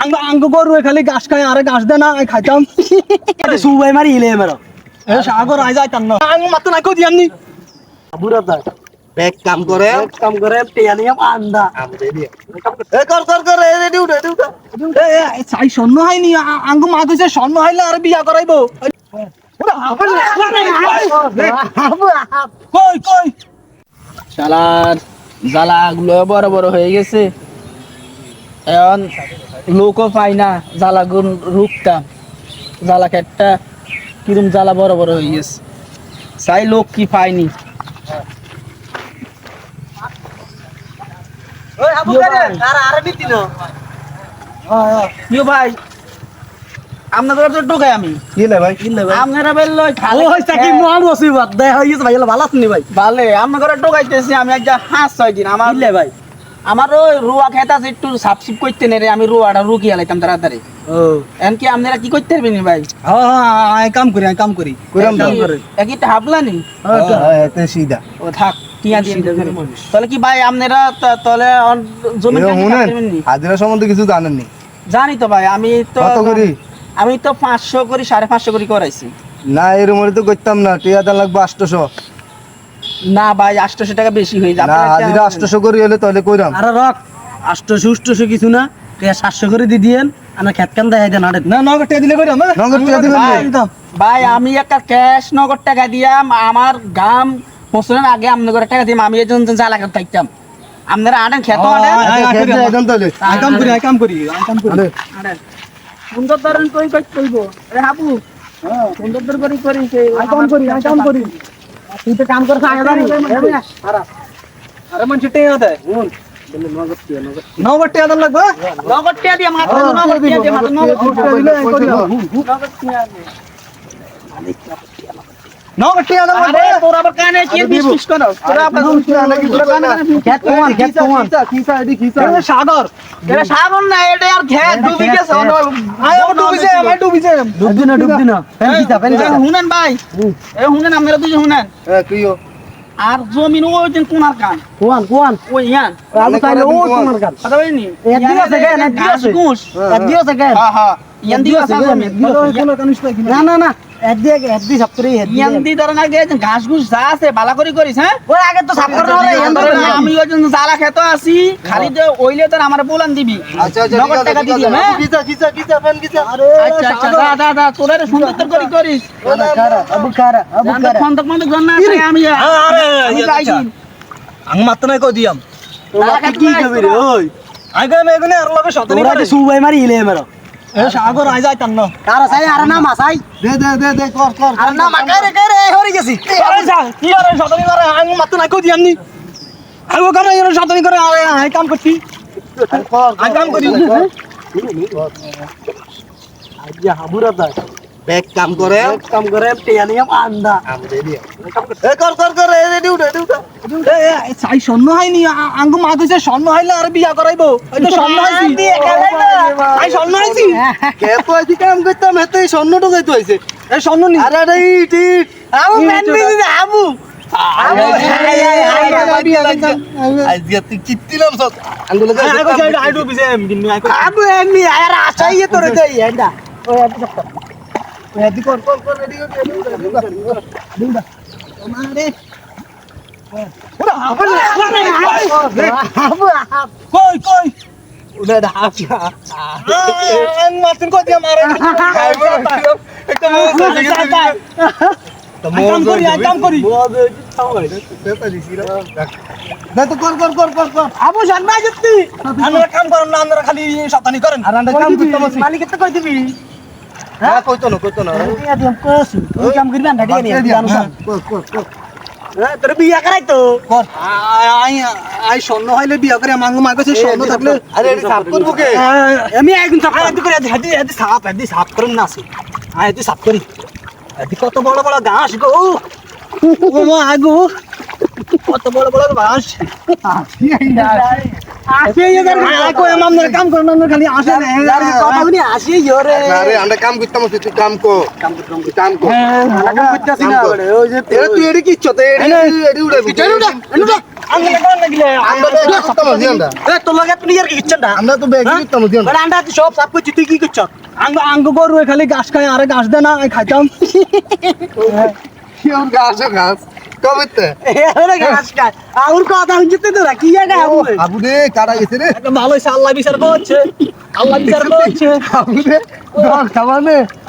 আঙ্গ আঙ্গ গরু খালি ঘাস খায় আরে ঘাস দে না খাইতাম। সুবাই মারি ইলে মেরো এ সাগর আই যাইতাম না। আঙ্গ মাত্র নাই কই দিয়ামনি বুড়া দা ব্যাগ কাম করে। কাম করে টিয়া নিয়ে আন্দা এ কর কর কর এ রেডি উঠে উঠে। এ চাই স্বর্ণ হয়নি আঙ্গ মা কইছে স্বর্ণ হইলে আর বিয়া করাইবো। কই কই? শালার জ্বালাগুলো বড় বড় হয়ে গেছে। এখন লোকও পাই না জ্বালা গুণ রুখতাম জ্বালা খেটটা কিরম জ্বালা বড় বড় হয়ে গেছে। চাই লোক কি পাইনি ওই আবু ভাই। আর আর নিতি না ভাই আপনাদের তো টোকাই আমি। ভাই আপনারা খালি মহা মুসিবত। দেহ হই ভাই ভালো আছেন ভাই? ভালে আপনাদের আমি একটা হাঁস ছয় দিন আমার ভাই। আমার ওই রুয়া খেতে আছে একটু সাপসিপ করতে নেই রে আমি রুয়াটা রুকি আলাইতাম তাড়াতাড়ি। ও। এখন কি আপনারা কি করতে পারবেন ভাই? হ্যাঁ হ্যাঁ কাম করি আই কাম করি। কইরাম দাও। একই হাবলানি হ্যাঁ এতে সিধা। ও থাক। তাহলে কি ভাই আপনারা তাহলে জমি নি? হাজিরা সম্বন্ধে কিছু জানেন নি? জানি তো ভাই আমি তো কত করি? আমি তো পাঁচশো করি সাড়ে পাঁচশো করি করাইছি। না এর মধ্যে তো করতাম না টিয়া দাম লাগবে আটশোশো না ভাই আটশোশো টাকা বেশি হয়ে যাবে। না আটশোশো করি হলে তাহলে কইরাম। আরে রক আষ্টশো উষ্টশো কিছু না টিয়া সাতশো করে দি দিয়েন আনা খেত কান দেখাই দেন আরে না নগদ টিয়া দিলে কইরাম হ্যাঁ? নগদ টিয়া দিবেন ভাই, নি? ভাই আমি একটা ক্যাশ নগদ টাকা দিয়াম আমার গাম পৌঁছানোর আগে আপনাদের টাকা দিয়াম আমি এই জন্য জ্বালা করে থাকতাম। আপনারা আনেন খেত আনেন। করি আই কাম করি আই কাম করি। আরে, সুন্দর ধরেন কই কই কইব? আরে হাবু সুন্দর ধর করি করি আই কাম করি আই কাম করি। তুই তো কাম করছ আগে জানি আরে মানুষ টিয়া দেয় নগদ টিয়া দাম লাগবে? নগদ টাকা দিয়ে মাত্র নগদ টাকা দিয়ে মাত্র নগদ সাগর। এটা সাগর না এটা আর ডুবি গেছে ডুব ডুব ভাই। এ দুজন জমিন ওই দিন কোনার কান কোয়ান কোয়ান। ওই ইয়ান। আলু তাইলে ও তোমার কান কথা বলিনি? এক দিন আছে কেন? এক দিন আছে। এক দিন আছে কেন? হ্যাঁ হ্যাঁ ইয়ান দিও আছে জমি কোনো? কানিস পাই না না না। করে ঘাস ঘুষ যা আছে বালা করে করিস হ্যাঁ? ওই আগে তো সাফ করে হলে এন ধরে না আমি ওই জন্য জ্বালা খেত আছি খালি যে ওইলে তোর আমার বলান দিবি। আচ্ছা আচ্ছা নগদ ঠিক আছে, টাকা ঠিক দিয়ে আছে। দিও, হ্যাঁ? কিসা, কিসা, কিসা, আচ্ছা আচ্ছা দা দা দা তোরা সুন্দর তোর করি করিস। কারা আবু কারা আবু কারা খন্দক মন্দক জন আছে, আমি আরে, আমি আচ্ছা। আং মাত্র নাই কই দিয়াম। কি কবি রে ওই। আর লগে সুবাই মারি ইলে মেরো এ সাগর আই যাইতাম না কারা সাই আর না মাসাই দে, দে, দে, দে, কর, কর, আর না মাকাই রে কাই রে হরি গেছি। আরে কি আরে শতনি করে? আং মাত্র নাই কই ও কামে এর শতনি করে? আই আই কাম করছি। আই কাম করি। আজ্ঞা হাবুরা দা ব্যাগ কাম করে। এক কাম করে টিয়া নিয়ে আন্দা এ কর, কর, কর, এ। এ চাই স্বর্ণ হয়নি। আ- আঙ্গু মা কইছে স্বর্ণ হইলে আর বিয়া করাইবো। আই স্বর্ণ হইছি। কে তো আইছি কাম করতাম, হেতে এই স্বর্ণ ঢুকাইতে হইছে। এ স্বর্ণ নি আরে, আরে, ইট, ইট। আবু মেন বিজি আবু আজকে তুই চিত্তিলাম সব। আঙ্গুলে আই গায়ে কইছে দিতাম। আই ডু বিছে দিন আই কই আবু এমনি আর আশাই তোরে দেই এন্ডা এদি কর, কর, কর, রেডি উঠে, রেডি উঠে, রেডি উঠে। মারে আবু কই কই না। না, একটা আই কাম মোজ করি আই আছে, কাম করি। মোজ আছে, খাওয়াই না, না। তো কর, কর, কর, কর, কর। আবু জানবা যেতি আমরা কাম করেন না আমরা খালি শতানি করেন। আর আমরা কাম করতাম আছি। মালিক তো কই দিবি? হ্যাঁ, কইতো না, কইতো না। টিয়া দিম কস তুই কাম করবি না দিয়ে দিয়াম, জানো হ্যাঁ, কর, কর, কর। হ্যাঁ তোর বিয়া করাই তো কর আই আই স্বর্ণ হইলে বিয়া করে মাঙ্গু মা কইছে স্বর্ণ থাকলে আরে, এটা সাফ করব কে? আমি একদিন এদি করে এদি এদি এদি সাপ এদি সাপ করুন না আসি। আয় এদি সাপ করি। এদি কত বড় বড় ঘাস গো। ও মা আগু কত বড় বড় ঘাস। আসে এদের কই আমার কাম করেন না খালি আসে না। যার কথা শুনি আসি জোরে না রে আমরা কাম করতাম তুই কাম কর। তুই কাম কর। কাম করতেছি না ওই যে এ তুই এডি কি চতে এডি এডি উড়ে আমরা তুই সব সাফ করছিস তুই কি করছ? আঙ্গ আঙ্গ গরু খালি ঘাস খায় আরে ঘাস দে না খাইতাম। গাছ ঘাস খায়। আউর কথা শুনতে তো কি জায়গা আবু? রে কাটা গেছে রে। ভালো আল্লাহ বিচার করছে। আল্লাহ বিচার করছে। আবু রে দল খাবানে ওলা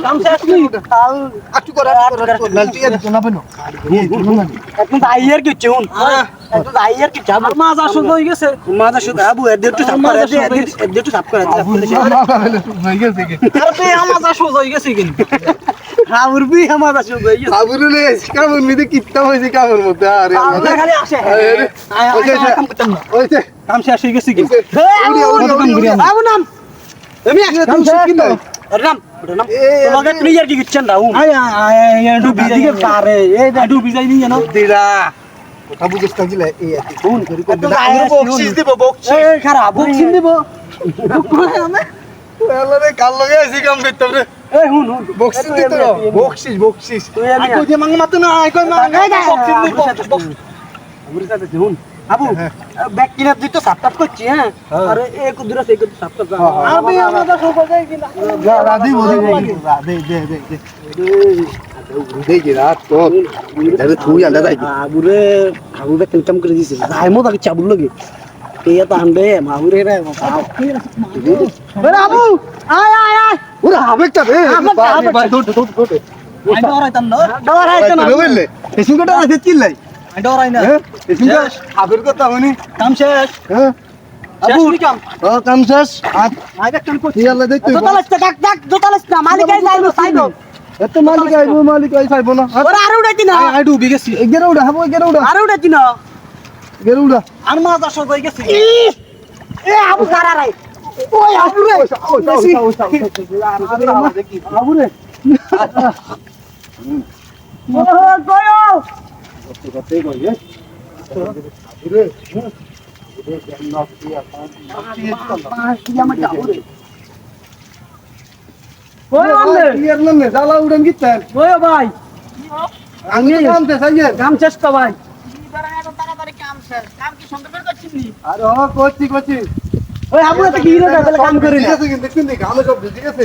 কাম শেষ কি কি হয়ে গেছে মাথা একটু করে করে কি না আমি তোমাকে আর কি কিচ্ছেন না আয় আয় আয় ডুবি পারে এই আয় ডুবি নি জানো দিরা কথা বুঝিস না গিলা এই এত করি করি বকশিস দিব বকশিস। এই খারাপ বকশিস দিব। আল্লাহ রে কাল লগে আইছি কাম করতাম রে? এই হুন হুন বকশিস দিত বকশিস বকশিস। তুই আমি কই মাং মাতো না কই মাং এই যা, বক্সিং নি আবুর সাথে হুন আবু ব্যাগ কিনে দিই তো সাফ করছি হ্যাঁ? আরে এক দূরে সেই একটু সাফ কর। আর তুই আমার আসল হয়ে যায় কিনা। রাধি বলি রাধে দে দে দে দে। কি রাত তো দাদা তুই আন্ডা যাই আবুরে আবুরে কেলকাম করে দিছে। আই তাকে চাবুল লগে। এই তো আনবে? মাবুরে রে আবু আয় আয় আয়। ওরে আবেগটা রে ভাই ভাই দৌড় দৌড় দৌড় আই ডরাইতাম না ডর আইতো না রে বললে আছে কি লাই আই ডরাই না হ্যাঁ আবের কথা মানে কাম শেষ হ্যাঁ কাম শেষ আর কই মালিক এত মালিক আইবো মালিক আই চাইব না ওরা আরে উড়াইতি না আই ডুবি গেছি এগেরে উড়া হাবো এগেরে উড়া আরে উড়াইতি না এগেরে উড়া আর মাছ আসল হয়ে গেছে এ আবু সারা রাই ওই আবু রে আবু রে ও গয়ো ওই আনলে জ্বালা উড়েন গিতেন ভাই আমি তো কাম দেখাই কাম চেষ্টা ভাই আরে করছি করছি ওই আবু কি হিরো কাম করে ঠিক আছে কিন্তু কিন্তু কামে সব ঠিক আছে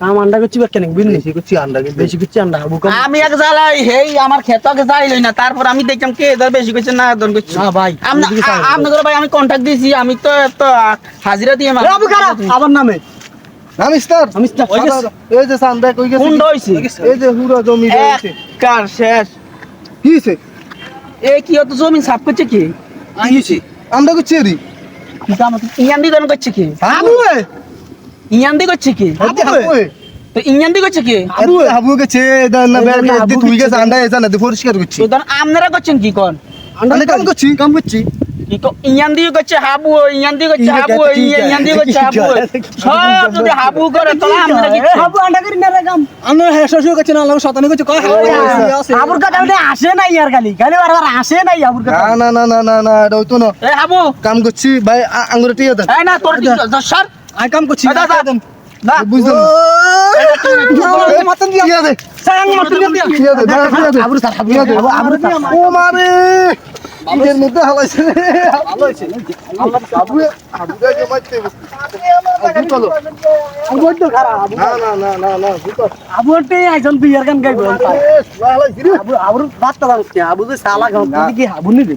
কাম আন্ডা করছি বা কেন? বুঝলি বেশি করছি আন্ডা বেশি করছি আন্ডা আমি আগে জ্বালাই হেই আমার যাইলই না তারপর আমি দেখলাম কে এদের বেশি করছে না এদের করছে। না ভাই আপনাদের ভাই আমি কন্ট্যাক্ট দিয়েছি আমি তো তো হাজিরা দিয়ে মাল- আবু কারা? আবার নামে? না মিস্টার আমি স্টার ওই যে- এই যে সান্দা কই গেছে কোনটা হইছে। এই যে হুরা জমি রয়েছে কার শেষ। কি হইছে? এ কি অত সাফ করছে কি? আইছি আন্ডা করছি রে দন করছে কি? আবু এ ইয়ান দি করছে কি? তো করছে আবু আবু না বের যে তুই গেছে। গেছে আন্ডা এসা না পরিষ্কার করছি। তো আপনারা করছেন কি কোন? আন্ডা কাম করছি কাম করছি। কি কো করছে হাবু করছে করছে সব যদি করে তাহলে আমরা কি আবু আন্ডা করি না রে কাম। হ্যাঁ শ্বশুর কাছে না আল্লাহ শতানি কাছে কয় হ্যাঁ কথা বলে আসে নাই আর খালি খালি বারবার আসে নাই আবুর কথা। না না না না না না এটা না। এ হাবু। কাম করছি ভাই আঙ্গুরে না তোর আই কাম করছি। আবু যে সালা গান কি আবু নিবে?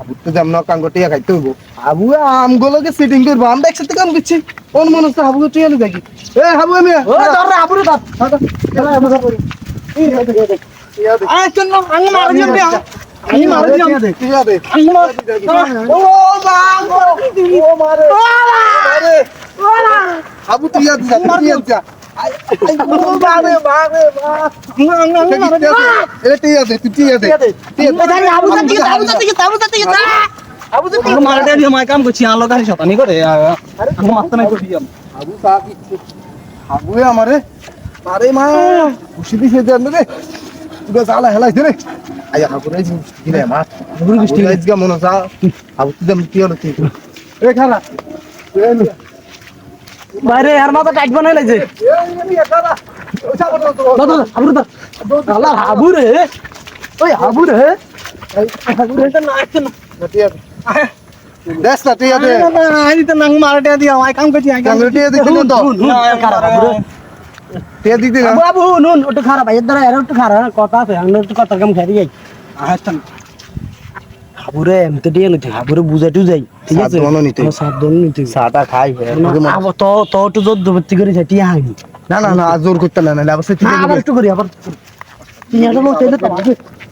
আবু তো জাম না কাম করতে খাইতে হইব। আবু আমগুলোকে সেটিং করব। আমরা একসাথে কাম করছি। কোন মানুষ তো হাবু টিয়া দেখি? এ হাবু আমি ও ধর রে আবুর দাঁত টিয়া টিয়া টিয়া হাবু টিয়া টিয়া টিয়া দে তুই টিয়া আবু আবু আবু আবু রে রে রে মনে যা হাবু তুই দেম কি হলো তুই খারা বাইরে আর মাথা টাইট বানাই লাগছে হাবুর দা আল্লাহ হাবু রে ওই হাবু রে রে না আসছে না দেশ না টিয়া দে আই তো নাং মার টিয়া দিয়া মাই কাম করছি আই কাম কাঙ্গে টিয়া দিতে তো? বাবু নুন খারাপ এর একটু খারাপ কথা আছে কথা কাম খাই যাই। হাবুরে এমতে দিয়ে নিতে হাবুরে বুঝাই টুজাই ঠিক আছে? সাত দনও নিতে। হ্যাঁ, সাত দন নিতে চাটা খাই আবার তো তো একটু জোর জবরদস্তি করে যাই টিয়া হাইনি না না না জোর করতে না না অবশ্যই ঠিক না আবার একটু করি আবার টিয়াটা লোক তেলে টিয়া টিয়া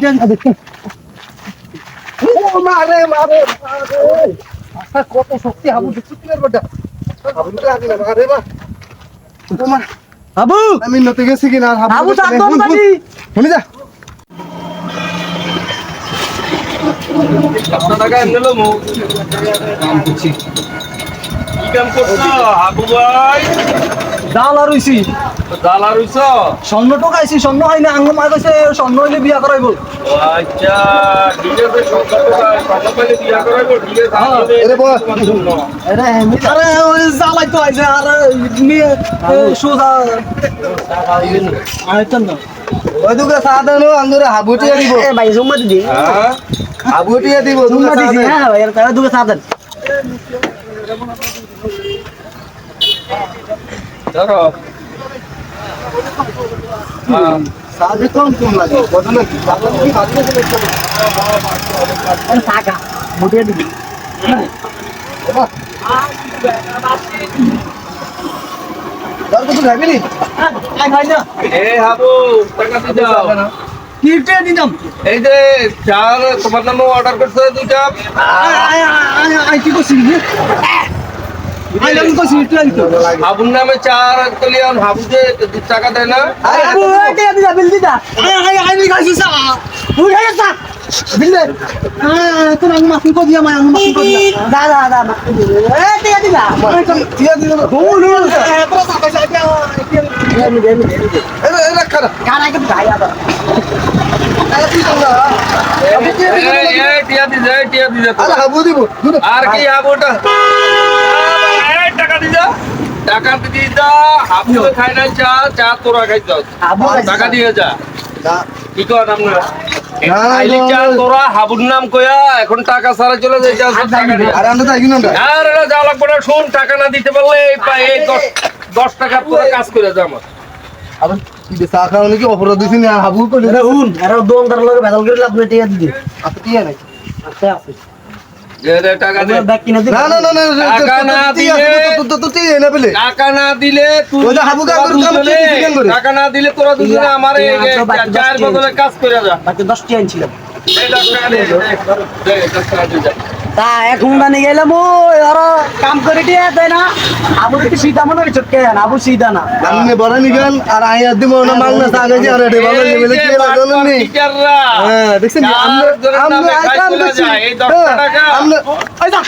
টিয়া দেখতে ও মারে মারে মারে কত শক্তি হাবু দেখছিস তুই বড় হাবু! তো আগে না মারে মা ও মা আমি নতে গেছি কি না বাবু সাত দন বাজি! শুনি যা। টাকা এমনি লমু। কাম করছি কি কাম করছ হাবু ভাই? ডাল আর হইছি জালা রইছ স্বর্ণ টোকাইছি স্বর্ণ হয় না আঙ্গ মা কইছে স্বর্ণ হইলে বিয়া করাইবো আচ্ছা ঠিক আছে সন্ধ্যা টাকা সন্ধ্যা পেলে বিয়া করাইবো ঠিক আছে তাহলে এরে বল। আরে আরে ওই জ্বালাই তো আইছে আর নিয়ে সোজা। আইতেন না ওই দুকে সাদানো আন্দরে হাবু দিব। এ ভাই জুম্মা দিদি হ্যাঁ হাবু দিব জুম্মা দিদি হ্যাঁ ভাই তারা দুকে সাদেন ধরো এই যে চার তোমার নামে অর্ডার করছে দুইটা। কি কইছি আই আমি কইছি ইটলা দিতো হাবুর নামে চার কলিয়ান হাবু যে টাকা দেয় না বাবু টিয়া দিদা বিল দিদা আই আই আই নি খাইছি সা উঠে গেছা বিলে আই তো আঙ্গ মাফি কো দিয়া মাই আঙ্গ মাফি কো দিয়া দা দা দা এ টিয়া দিদা টিয়া দিব না হুন হুন এতরা সা পয়সা দিয়া এমনি এমনি এরে এরে খারা কারা কে ভাই আদা আরে তুই না এই, এই, টিয়া দিছে এই, টিয়া দিছে আরে হাবু দিব দুটো আর কি হাবুটা এই, টাকা দিদা টাকা দিয়ে দা খাই না চা চা তোরা খাই দাও। টাকা দিয়ে যা। কি কর আপনার না, চা তোরা হাবুর নাম কয়া এখন টাকা সারা চলে যায় যা টাকা দিয়ে। আরে আমরা তাই কিনুন আর এটা যা লাগবে না শুন টাকা না দিতে পারলে এই টাকা তোরা কাজ করে যা আমার। আবার কি দে চা খাওয়া নাকি অপরাধ দিছি না হাবু কইলে আরে হুন আরে দোকানদার লগে বেদল করে লাভ টিয়া দিদি আপনি টিয়া নাই। আচ্ছা আছে। টাকা না। না না না টাকা না দিলে- টাকা না দিলে তোরা দুজনে- করছিস কেন করে? টাকা না দিলে তোরা দুজনে আমার চায়ের বদলে কাজ করে যা। বাকি দশ টাকা দিয়ে। তা এক হুন্ডা নিয়ে গেলাম ওই আর কাম করে দিয়ে দেয় না। আবু তো সিধা মনে হয় চটকে না আবু সিধা না। আমি বড় নিগান আর আই আদি মনে মাল না সাগে যে আরে ভালো এই লেভেলে কি লাগল নি হ্যাঁ দেখছেন আমরা আমরা আই কাম করছি এই দশ টাকা। আমরা ওই যা